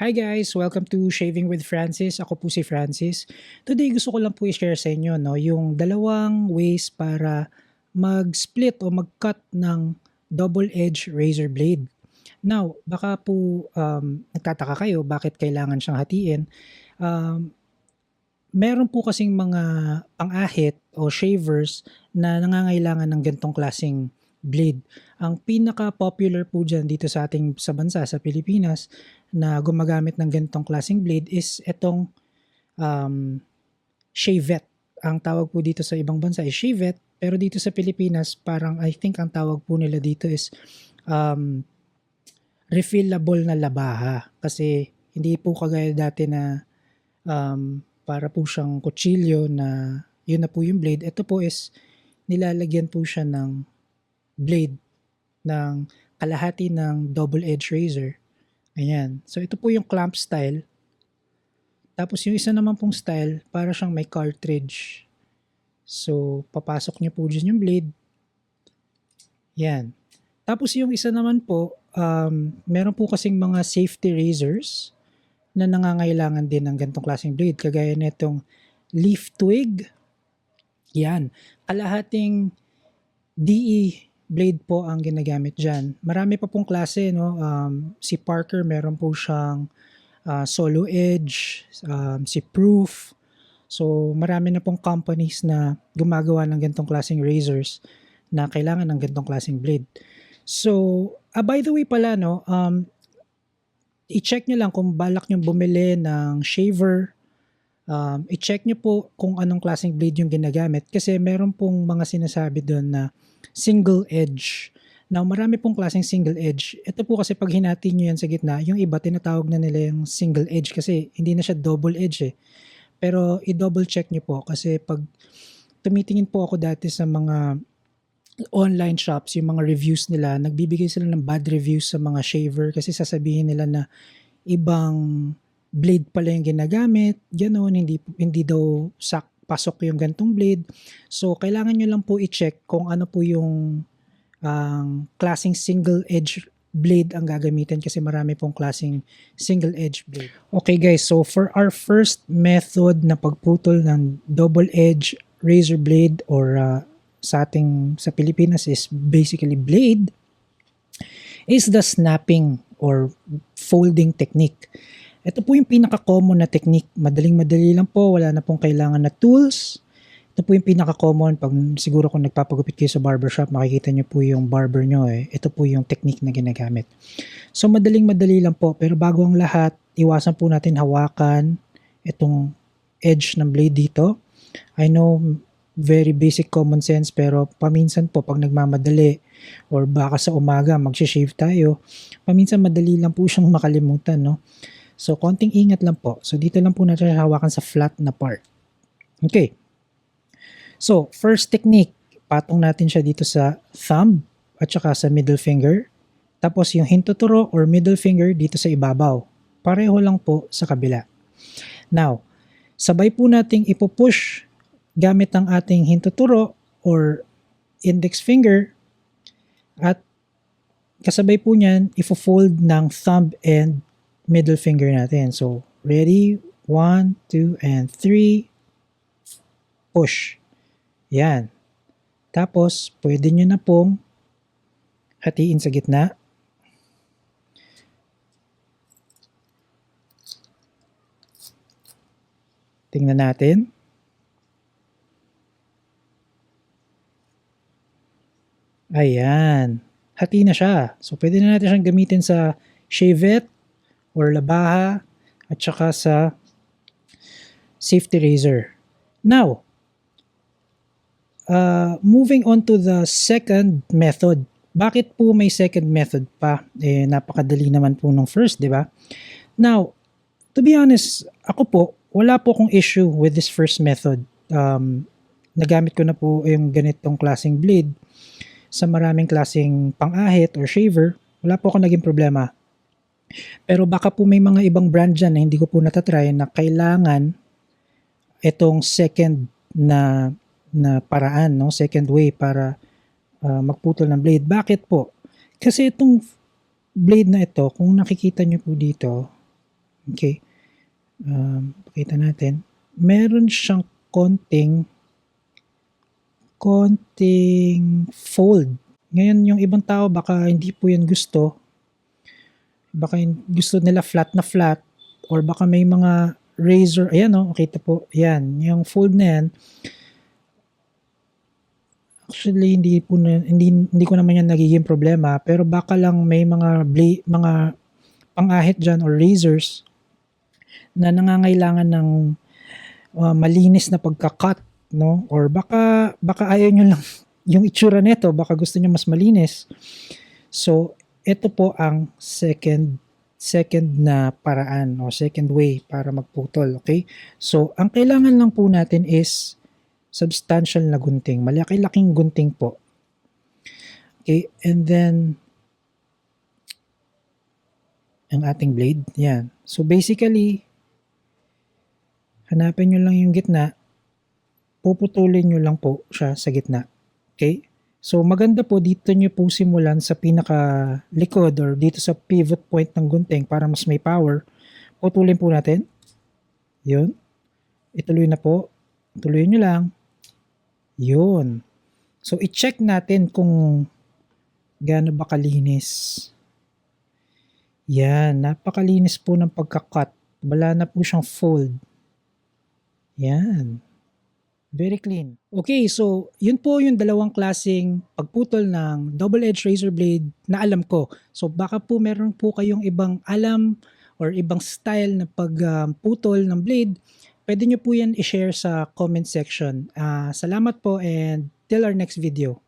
Hi guys! Welcome to Shaving with Francis. Ako po si Francis. Today gusto ko lang po i-share sa inyo no, yung dalawang ways para mag-split o mag-cut ng double-edge razor blade. Now, baka po um, nagtataka kayo bakit kailangan siyang hatiin. Um, meron po kasing mga pang-ahit o shavers na nangangailangan ng gantong klaseng blade. Ang pinaka-popular po dyan dito sa ating sa bansa, sa Pilipinas, na gumagamit ng ganitong klaseng blade is itong um, shavette. Ang tawag po dito sa ibang bansa is shavette, pero dito sa Pilipinas, parang I think ang tawag po nila dito is um, refillable na labaha. Kasi hindi po kagaya dati na um, para po siyang kutsilyo na yun na po yung blade. Ito po is nilalagyan po siya ng blade ng kalahati ng double edge razor. Ayan. So ito po yung clamp style. Tapos yung isa naman pong style, para siyang may cartridge. So papasok niyo po dyan yung blade. Yan. Tapos yung isa naman po, um, meron po kasing mga safety razors na nangangailangan din ng ganitong klaseng blade. Kagaya nitong leaf twig. Yan. Kalahating DE blade po ang ginagamit dyan. Marami pa pong klase, no? Um, si Parker, meron po siyang uh, solo edge, um, si Proof. So, marami na pong companies na gumagawa ng gantong klaseng razors na kailangan ng gantong klaseng blade. So, ah, by the way pala, no, um, i-check nyo lang kung balak nyo bumili ng shaver, um, i-check nyo po kung anong klaseng blade yung ginagamit kasi meron pong mga sinasabi doon na single edge. Now, marami pong klaseng single edge. Ito po kasi pag hinati nyo yan sa gitna, yung iba tinatawag na nila yung single edge kasi hindi na siya double edge eh. Pero i-double check nyo po kasi pag tumitingin po ako dati sa mga online shops, yung mga reviews nila, nagbibigay sila ng bad reviews sa mga shaver kasi sasabihin nila na ibang blade pala yung ginagamit, gano'n, hindi, hindi daw sak pasok yung gantong blade. So, kailangan nyo lang po i-check kung ano po yung um, klaseng single edge blade ang gagamitin kasi marami pong klaseng single edge blade. Okay guys, so for our first method na pagputol ng double edge razor blade or uh, sa ating sa Pilipinas is basically blade is the snapping or folding technique. Ito po yung pinaka-common na technique. Madaling-madali lang po, wala na pong kailangan na tools. Ito po yung pinaka-common. Pag siguro kung nagpapagupit kayo sa barbershop, makikita nyo po yung barber nyo eh. Ito po yung technique na ginagamit. So madaling-madali lang po. Pero bago ang lahat, iwasan po natin hawakan itong edge ng blade dito. I know very basic common sense pero paminsan po pag nagmamadali or baka sa umaga magsha-shave tayo, paminsan madali lang po siyang makalimutan, no? So, konting ingat lang po. So, dito lang po natin hawakan sa flat na part. Okay. So, first technique, patong natin siya dito sa thumb at saka sa middle finger. Tapos yung hintuturo or middle finger dito sa ibabaw. Pareho lang po sa kabila. Now, sabay po nating ipupush gamit ang ating hintuturo or index finger at kasabay po niyan, ifo-fold ng thumb and middle finger natin. So, ready? One, two, and three. Push. Yan. Tapos, pwede nyo na pong hatiin sa gitna. Tingnan natin. Ayan. Hati na siya. So, pwede na natin siyang gamitin sa shavette or labaha at saka sa safety razor. Now, uh, moving on to the second method. Bakit po may second method pa? Eh, napakadali naman po nung first, di ba? Now, to be honest, ako po, wala po akong issue with this first method. Um, nagamit ko na po yung ganitong klaseng blade sa maraming klaseng pang-ahit or shaver. Wala po akong naging problema. Pero baka po may mga ibang brand dyan na hindi ko po natatry na kailangan itong second na na paraan, no? second way para uh, magputol ng blade. Bakit po? Kasi itong blade na ito, kung nakikita nyo po dito, Okay. Um, pakita natin. Meron siyang konting konting fold. Ngayon, yung ibang tao baka hindi po yan gusto. Baka gusto nila flat na flat or baka may mga razor. Ayan o, kita po. Ayan, yung fold na yan. Actually, hindi po na, hindi, hindi ko naman yan nagiging problema. Pero baka lang may mga bla- mga pangahit dyan or razors na nangangailangan ng uh, malinis na pagka-cut, no? Or baka baka ayaw nyo lang yung itsura nito, baka gusto nyo mas malinis. So, ito po ang second second na paraan o second way para magputol, okay? So, ang kailangan lang po natin is substantial na gunting, malaki-laking gunting po. Okay, and then ang ating blade, yan. So, basically, hanapin nyo lang yung gitna, puputulin nyo lang po siya sa gitna. Okay? So, maganda po dito nyo po simulan sa pinaka likod or dito sa pivot point ng gunting para mas may power. Putulin po natin. Yun. Ituloy na po. Tuloy nyo lang. Yun. So, i-check natin kung gaano ba kalinis. Yan. Napakalinis po ng pagkakat. Wala na po siyang fold. Yan. Very clean. Okay, so yun po yung dalawang klaseng pagputol ng double-edged razor blade na alam ko. So baka po meron po kayong ibang alam or ibang style na pagputol ng blade. Pwede nyo po yan i-share sa comment section. Ah, salamat po and till our next video.